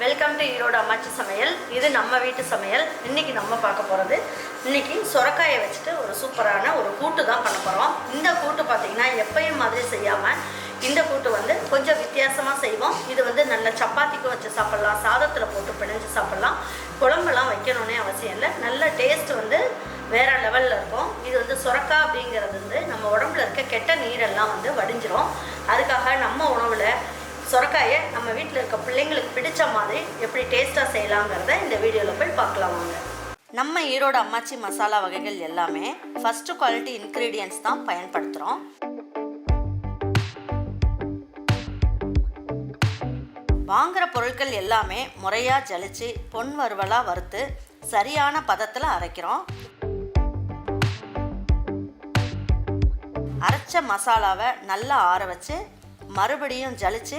Welcome to Erode அம்மாச்சி சமையல். இது நம்ம வீட்டு சமையல். இன்னைக்கு நம்ம பார்க்க போகிறது இன்றைக்கி சுரக்காயை வச்சுட்டு ஒரு சூப்பரான ஒரு கூட்டு தான் பண்ண போகிறோம் இந்த கூட்டு பார்த்தீங்கன்னா எப்பயும் மாதிரி செய்யாமல் இந்த கூட்டு வந்து கொஞ்சம் வித்தியாசமாக செய்வோம். இது வந்து நல்ல சப்பாத்திக்கு வச்சு சாப்பிட்லாம் சாதத்தில் போட்டு பிணைஞ்சு சாப்பிட்லாம். குழம்பெல்லாம் வைக்கணும்னே அவசியம் இல்லை. நல்ல டேஸ்ட் வந்து வேறு லெவலில் இருக்கும். இது வந்து சுரக்கா அப்படிங்கிறது வந்து நம்ம உடம்புல இருக்க கெட்ட நீரெல்லாம் வந்து வடிஞ்சிரும். அதுக்காக நம்ம உணவில் சொரக்காயை நம்ம வீட்டில் இருக்க பிள்ளைங்களுக்கு பிடிச்ச மாதிரி எப்படி டேஸ்ட்டாக செய்யலாங்கிறத இந்த வீடியோவில் போய் பார்க்கலாம் வாங்க. நம்ம ஈரோடு அம்மாச்சி மசாலா வகைகள் எல்லாமே ஃபஸ்ட்டு குவாலிட்டி இன்க்ரீடியன்ஸ் தான் பயன்படுத்துகிறோம் வாங்குகிற பொருட்கள் எல்லாமே முறையாக ஜலிச்சு பொன் வறுவலாக வறுத்து சரியான பதத்தில் அரைக்கிறோம். அரைச்ச மசாலாவை நல்லா ஆற வச்சு மறுபடியும் ஜலிச்சு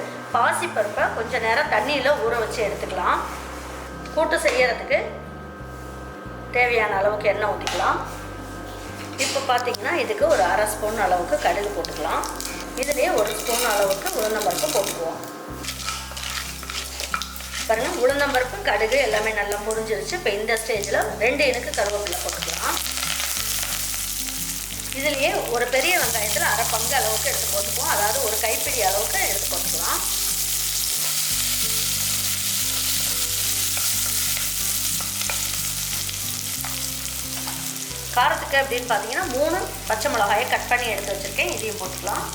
பாசிப்பருப்பை கொஞ்சம் நேரம் தண்ணியில் ஊற வச்சு எடுத்துக்கலாம். கூட்டு செய்யறதுக்கு தேவையான அளவுக்கு எண்ணெய் ஊற்றிக்கலாம் இப்போ பார்த்தீங்கன்னா இதுக்கு ஒரு அரை ஸ்பூன் அளவுக்கு கடுகு போட்டுக்கலாம். இதுலேயே ஒரு ஸ்பூன் அளவுக்கு உளுந்தம்பருப்பு போட்டுக்குவோம். பாருங்கள் உளுந்தம்பருப்பு கடுகு எல்லாமே நல்லா முடிஞ்சிருச்சு இப்போ இந்த ஸ்டேஜில் ரெண்டு இனுக்கு கருவேப்பிலை போட்டுக்கலாம். இதுலேயே ஒரு பெரிய வெங்காயத்தில் அரை பங்கு அளவுக்கு எடுத்து போட்டுக்குவோம். அதாவது ஒரு கைப்பிடி அளவுக்கு எடுத்து போட்டுக்கலாம். காரத்துக்கு அப்படின்னு பார்த்தீங்கன்னா மூணு பச்சை மிளகாயை கட் பண்ணி எடுத்து வச்சுருக்கேன். இதையும் போட்டுக்கலாம்.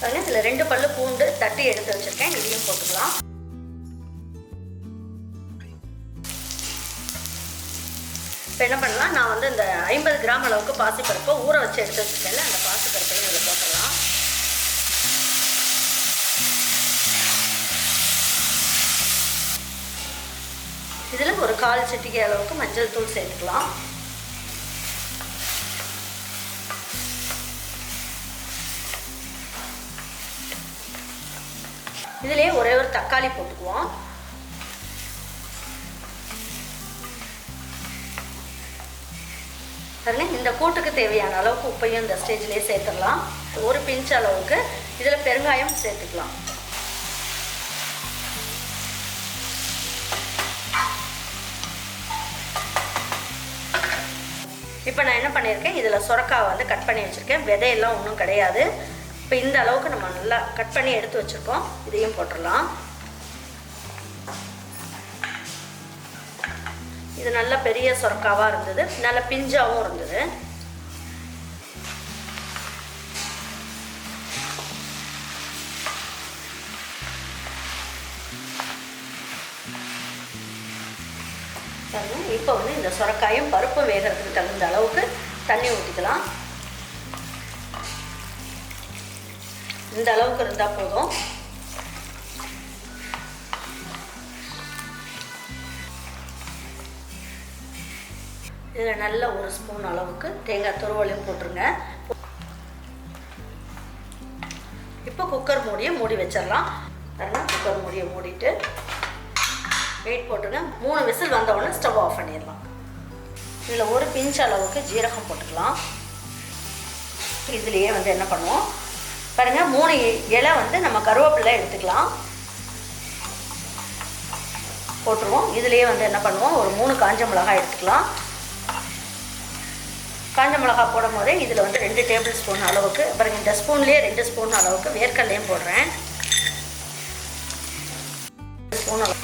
பாருங்க இதில் ரெண்டு பல்லு பூண்டு தட்டி எடுத்து வச்சுருக்கேன். இதையும் போட்டுக்கலாம். இப்போ என்ன பண்ணலாம்? நான் வந்து இந்த ஐம்பது கிராம் அளவுக்கு பாசிப்பருப்பை ஊற வச்சு எடுத்து வச்சுருக்கேன்ல அந்த பாசிப்பருப்பையும் இதில் போட்டுடலாம். இதில் ஒரு கால் சிட்டிகை அளவுக்கு மஞ்சள் தூள் சேர்த்துக்கலாம். இதுலேயே ஒரே ஒரு தக்காளி போட்டுக்குவோம். சரிங்களா இந்த கூட்டுக்கு தேவையான அளவுக்கு உப்பையும் இந்த ஸ்டேஜ்லேயே சேர்த்துடலாம். ஒரு பிஞ்ச் அளவுக்கு இதில் பெருங்காயம் சேர்த்துக்கலாம். இப்போ நான் என்ன பண்ணியிருக்கேன்? இதில் சுரக்காவை வந்து கட் பண்ணி வச்சுருக்கேன். விதையெல்லாம் ஒன்றும் கிடையாது. இப்போ இந்த அளவுக்கு நம்ம நல்லா கட் பண்ணி எடுத்து வச்சுருக்கோம். இதையும் போட்டுடலாம். இது நல்ல பெரிய சொரக்காவாக இருந்தது. நல்ல பிஞ்சாகவும் இருந்தது. இப்போ வந்து இந்த சுரக்காயும் பருப்பு வேகிறதுக்கு தகுந்த அளவுக்கு தண்ணி ஊற்றிக்கலாம் இந்த அளவுக்கு இருந்தால் போதும். இதில் நல்ல ஒரு ஸ்பூன் அளவுக்கு தேங்காய் துருவலையும் போட்டுருங்க. இப்போ குக்கர் மூடியை மூடி வச்சிடலாம். அதனால் குக்கர் மூடியை மூடிட்டு வெயிட் போட்டுங்க. மூணு விசில் வந்த உடனே ஸ்டவ் ஆஃப் பண்ணிடலாம். இதில் ஒரு பிஞ்ச் அளவுக்கு ஜீரகம் போட்டுக்கலாம். இதுலேயே வந்து என்ன பண்ணுவோம்? பாருங்கள் மூணு இலை வந்து நம்ம கருவேப்பிலை எடுத்துக்கலாம். போட்டுருவோம். இதுலேயே வந்து என்ன பண்ணுவோம்? ஒரு மூணு காஞ்ச மிளகாய் எடுத்துக்கலாம். காஞ்ச மிளகா போடும் போதே இதில் வந்து ரெண்டு டேபிள் ஸ்பூன் அளவுக்கு அப்புறம் இந்த ஸ்பூன்லேயே ரெண்டு ஸ்பூன் அளவுக்கு வேர்க்கடலையும் போடுறேன். ஸ்பூன் அளவு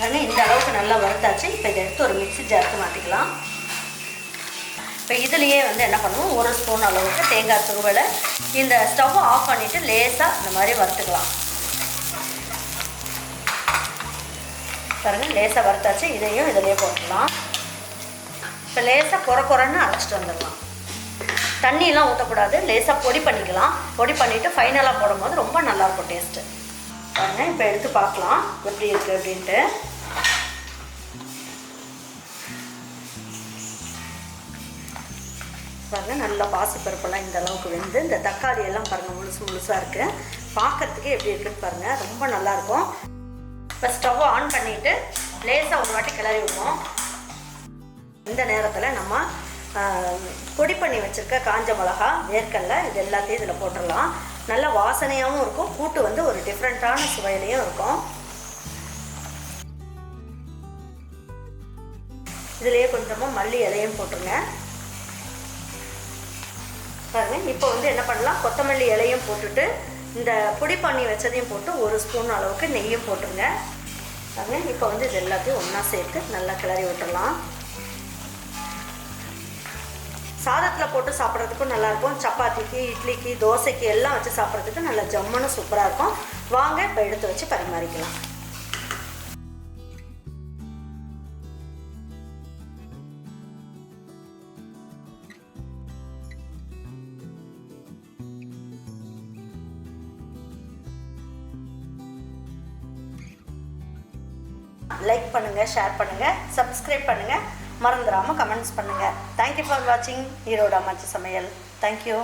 அதனால் இந்த அளவுக்கு நல்லா வறுத்தாச்சு. இப்போ இதை எடுத்து ஒரு மிக்சி ஜாருக்கு மாற்றிக்கலாம் இப்போ இதுலேயே வந்து என்ன பண்ணுவோம்? ஒரு ஸ்பூன் அளவுக்கு தேங்காய் துருவலை. இந்த ஸ்டவ்வை ஆஃப் பண்ணிவிட்டு லேசாக இந்த மாதிரி வறுத்துக்கலாம். பாருங்கள் லேசாக வறுத்தாச்சு. இதையும் இதிலேயே போட்டுடலாம். இப்போ லேசாக குறை குறைன்னு அரைச்சிட்டு வந்துடலாம். தண்ணியெலாம் ஊற்றக்கூடாது லேசாக பொடி பண்ணிக்கலாம். பொடி பண்ணிவிட்டு ஃபைனலாக போடும்போது ரொம்ப நல்லாயிருக்கும் டேஸ்ட்டு பாருங்க இப்போ எடுத்து பார்க்கலாம். எப்படி இருக்குது அப்படின்ட்டு. பாருங்க நல்லா பாசிப்பருப்பெல்லாம் இந்த அளவுக்கு வெந்து இந்த தக்காளி எல்லாம் பாருங்கள் முழுசு முழுசாக இருக்குது பார்க்கறதுக்கே எப்படி இருக்குன்னு பாருங்கள் ரொம்ப நல்லாயிருக்கும். இப்போ ஸ்டவ் ஆன் பண்ணிவிட்டு லேசாக ஒரு வாட்டி கிளறி விடுவோம். இந்த நேரத்தில் நம்ம பொடி பண்ணி வச்சுருக்க காஞ்ச மிளகா வேர்க்கடலை இது எல்லாத்தையும் இதில் போட்டுடலாம். நல்ல வாசனையாகவும் இருக்கும் கூட்டு வந்து ஒரு டிஃப்ரெண்ட்டான சுவையிலையும் இருக்கும். இதுலேயே கொஞ்சமாக மல்லி இலையும் போட்டுருங்க. பாருங்க இப்போ வந்து என்ன பண்ணலாம் கொத்தமல்லி இலையும் போட்டுட்டு இந்த பொடி பண்ணி வச்சதையும் போட்டு ஒரு ஸ்பூன் அளவுக்கு நெய்யும் போட்டுருங்க. பாருங்க இப்போ வந்து இது எல்லாத்தையும் ஒன்றா சேர்த்து நல்லா கிளறி விட்டுறலாம் சாதத்தில் போட்டு சாப்பிட்றதுக்கும் நல்லாயிருக்கும் சப்பாத்திக்கு இட்லிக்கு தோசைக்கு எல்லாம் வச்சு சாப்பிட்றதுக்கு நல்லா ஜம்முன்னு சூப்பராக இருக்கும். வாங்க இப்போ எடுத்து வச்சு பரிமாறிக்கலாம். லைக் பண்ணுங்கள் ஷேர் பண்ணுங்கள் சப்ஸ்கிரைப் பண்ணுங்கள் மறந்துடாமல் கமெண்ட்ஸ் பண்ணுங்கள் தேங்க்யூ ஃபார் வாட்சிங் ஈரோடு அம்மாச்சி சமையல் தேங்க்யூ